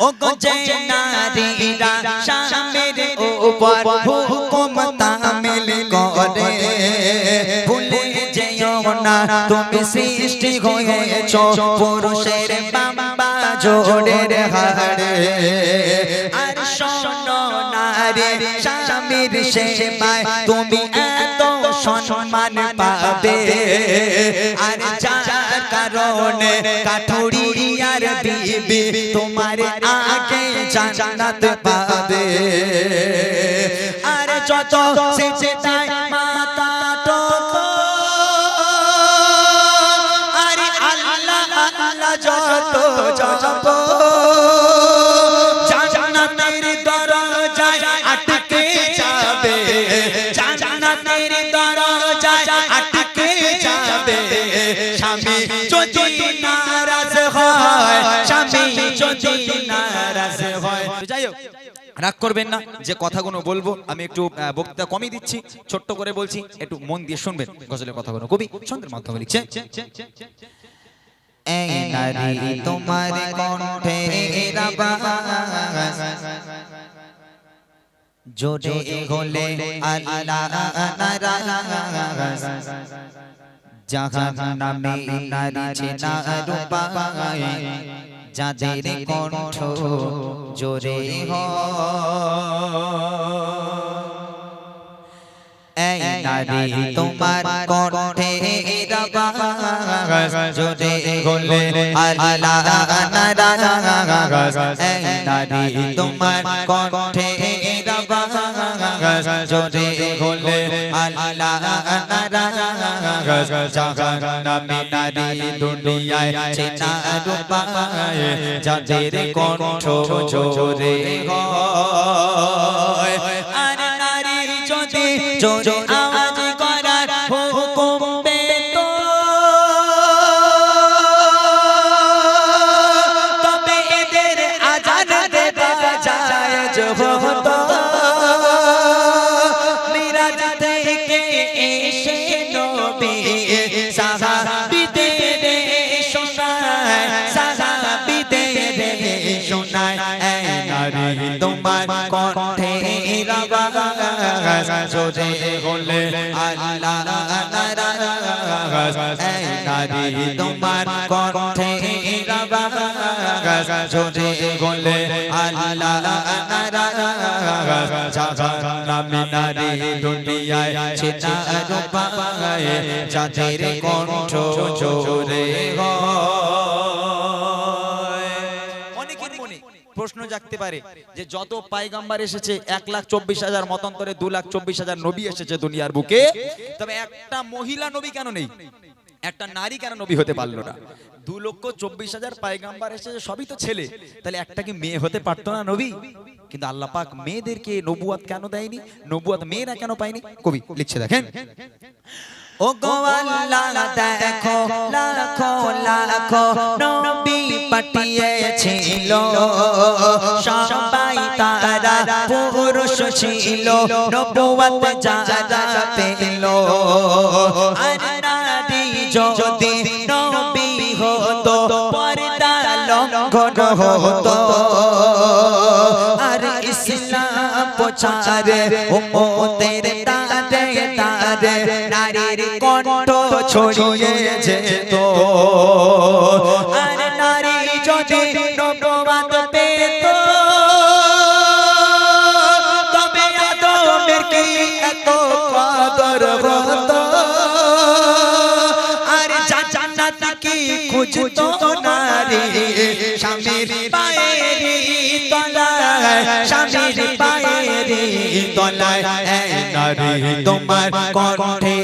ও গো নারীরা স্বামীর উপর হুকুম তামিল করে। ভুলে যেও না তুমি সৃষ্টি হয়েছ পুরুষের বাবা জোড়ের হাড়ে। আর শোনো নারী স্বামীর সেবায় তুমি এত সম্মান পাবে। আর যার কারণে কাঠুরিয়ার বিবি তোমার আগে জান্নাত পাবে। আর যত সেচে যায় মাতা টোকো আল্লাহ আল্লাহ যত জপ রাগ করবেন না, যে কথাগুলো বলব, আমি একটু বক্তৃতা কমই দিচ্ছি, ছোট্ট করে বলছি, একটু মন দিয়ে শুনবেন গজলের কথাগুলো। কবি ছন্দের মাধ্যমে লিখছে তোমার নামে নারী চেনা রূপায় যাদের কণ্ঠ জোরে এই নারী তোমার কণ্ঠে জোরে হলে আল্লাহ এই নারী তোমার কণ্ঠে জোরে হলে যাদের কণ্ঠ জোরে হয় আর নারী যদি জোরে সাহাবীদের শোনায় সাহাবীদের শোনায় এই নারী তোমার কণ্ঠে জোরে হলে আল্লাহ নারাজ এই নারী তোমার কণ্ঠে জোরে হলে আল্লাহ নারাজ জাহান্নামী নারী দুনিয়ায় চেনা রূপায় যাদের কণ্ঠ জোরে হয়। প্রশ্ন জাগতে পারে যে যত পাইগাম্বার এসেছে, এক লাখ চব্বিশ হাজার, মতান্তরে দু লাখ চব্বিশ হাজার নবী এসেছে দুনিয়ার বুকে, তবে একটা মহিলা নবী কেন নেই? একটা নারী কেন নবী হতে পারল না? দু লক্ষ চব্বিশ হাজার পায়গাম্বার এসেছে, সবই তো ছেলে, তাহলে একটা কি মেয়ে হতে পারতো না নবী? কিন্তু আল্লাহ পাক মেয়েদেরকে নবুয়াত কেন দেয়নি? নবুয়াত মেয়েরা কেন পায়নি? কবি, লিখছে দেখেন। ও গো আল্লাহ, দেখো লাখো লাখো নবী পাঠিয়েছিল। সবাই তারা পুরুষ ছিল নবুয়াত যারা পেল আর নারী যদি নবী হতো, পর্দা লঙ্ঘন হতো। আর ইসলাম প্রচারে উম্মতের তারে নারীর কণ্ঠ ছড়িয়ে যেত। আর নারী যদি নববাদ পেত তবে আদমের কি এত কদর হতো আর জান্নাত কি খুঁজতো নারী? স্বামীর পায়েরি তলায় স্বামীর পায়েরি তলায় নারী তোমার কণ্ঠে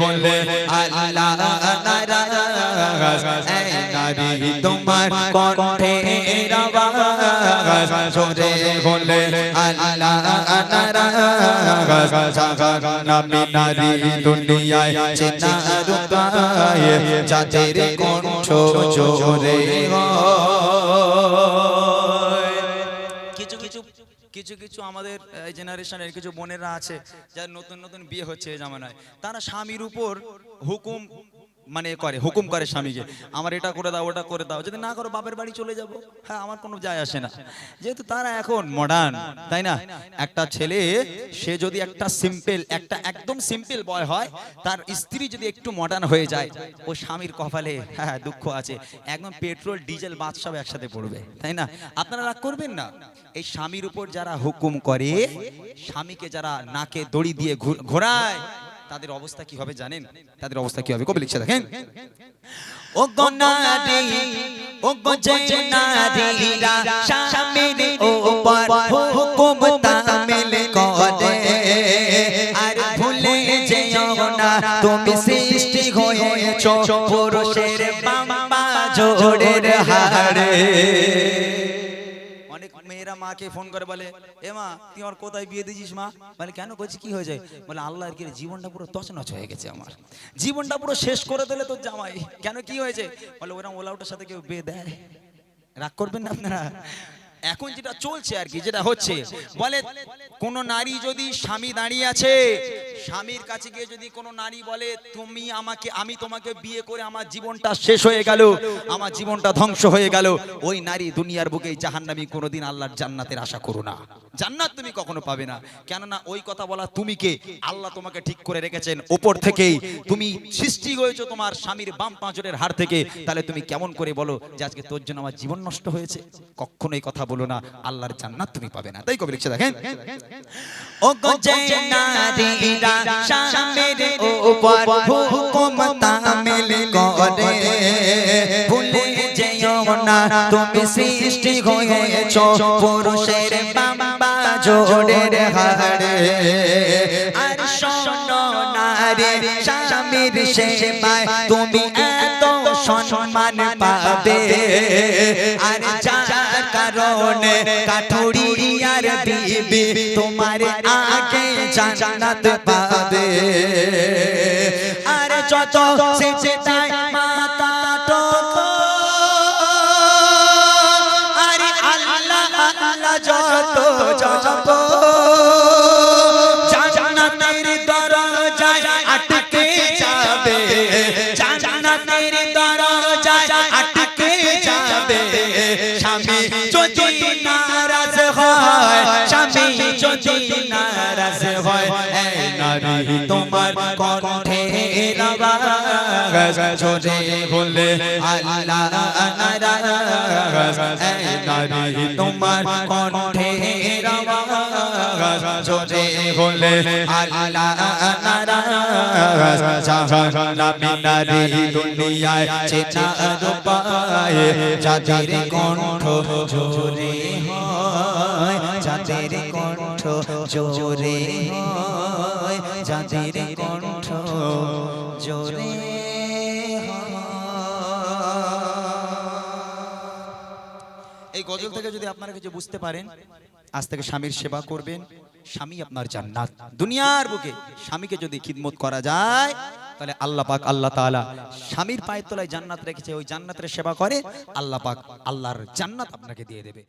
বলে আল্লাহ তোমার কণ্ঠে বলে আল্লাহ দুনিয়ায় কিছু কিছু। কিছু কিছু আমাদের জেনারেশনের কিছু বোনেরা আছে যারা নতুন নতুন বিয়ে হচ্ছে এই জামানায়। তারা স্বামীর উপর হুকুম মানে করে হুকুম করে স্বামীকে আমার এটা করে দাও ওটা করে দাও যদি না করো বাপের বাড়ি চলে যাব। হ্যাঁ আমার কোনো যায় আসে না। যেহেতু তারা এখন মডার্ন তাই না? একটা ছেলে সে যদি একটা সিম্পল একটা একদম সিম্পল বয় হয় তার স্ত্রী যদি একটু মডার্ন হয়ে যায় ও স্বামীর কপালে হ্যাঁ দুঃখ আছে। একদম পেট্রোল ডিজেল বাদ সব একসাথে পড়বে তাই না? আপনারা রাগ করবেন না। এই স্বামীর উপর যারা হুকুম করে স্বামীকে যারা নাকে দড়ি দিয়ে ঘোরায় তাদের অবস্থা কি হবে জানেন? তাদের অবস্থা কি হবে কবি লিখছে, দেখেন। ও গো নারী, ও গো যে নারীরা স্বামীর উপর হুকুম তামিল করে। আর ভুলে যেও না, তুমি সৃষ্টি হয়েছো পুরুষের বাম্বা জোড়ের হাড়ে মেয়েরা মাকে ফোন করে বলে, এ মা, তুই আমার কোথায় বিয়ে দিয়েছিস মা? বলে, কেন করছি কি হয়ে যায় বলে আর কি জীবনটা পুরো তছনছ হয়ে গেছে আমার। জীবনটা পুরো শেষ করে দিলে তোর জামাই। কেন, কি হয়েছে? বলে ওরা ওলাউটার সাথে কেউ বিয়ে দেয়? রাগ করবেন না আপনারা? এখন যেটা চলছে আর কি, যেটা হচ্ছে, বলে, কোন নারী যদি স্বামী দাঁড়িয়ে আছে স্বামীর কাছে গিয়ে যদি কোনো নারী বলে, তুমি আমাকে, আমি তোমাকে বিয়ে করে আমার জীবনটা শেষ হয়ে গেল, আমার জীবনটা ধ্বংস হয়ে গেল, ওই নারী দুনিয়ার বুকে জাহান্নামি কোনোদিন আল্লাহর জান্নাতের আশা করো না। জান্নাত তুমি কখনো পাবে না। কেননা ওই কথা বলা তুমি কে? আল্লাহ তোমাকে ঠিক করে রেখেছেন উপর থেকেই। তুমি সৃষ্টি হয়েছো তোমার স্বামীর বাম পাঁচরের হাড় থেকে। তাহলে তুমি কেমন করে বলো যে আজকে তোর জন্য আমার জীবন নষ্ট হয়েছে? কখনো এই কথা বলো না। আল্লাহর জান্নাত তুমি পাবে না। তাই কবি লিখছে দেখেন ও গো যে নারীরা স্বামীর উপর হুকুম তামিল করে। ভুলে যেও না, তুমি সৃষ্টি হয়েছো পুরুষের বাম্বা জোড়ের হাড়ে। আর শোনো নারী স্বামীর সেবায় তুমি এত সম্মান পাবে। আর যার কারণে কাঠুরিয়ার বিবি তোমার আগে জান্নাত পাবে। আর যত সেচে তাই মাতা টোকো, আরে আল্লাহ আল্লাহ যত জপ তোমার কণ্ঠে ঝরে বলে, আল্লাহ তোমার কণ্ঠে আওয়াজ বলে দুনিয়ায় চেনা রূপায় যাদের কণ্ঠ জোরে হয় যাদের কণ্ঠ জোরে হয় যাদের কণ্ঠ জোরে এই গজল থেকে যদি আপনারা কিছু বুঝতে পারেন আজ থেকে স্বামীর সেবা করবেন স্বামী আপনার জান্নাত। দুনিয়ার বুকে স্বামীকে যদি খিদমত করা যায় তাহলে আল্লাহ পাক আল্লাহ তাআলা স্বামীর পায়ের তলায় জান্নাত রেখেছে ওই জান্নাতের সেবা করে আল্লাহ পাক আল্লাহর জান্নাত আপনাকে দিয়ে দেবে।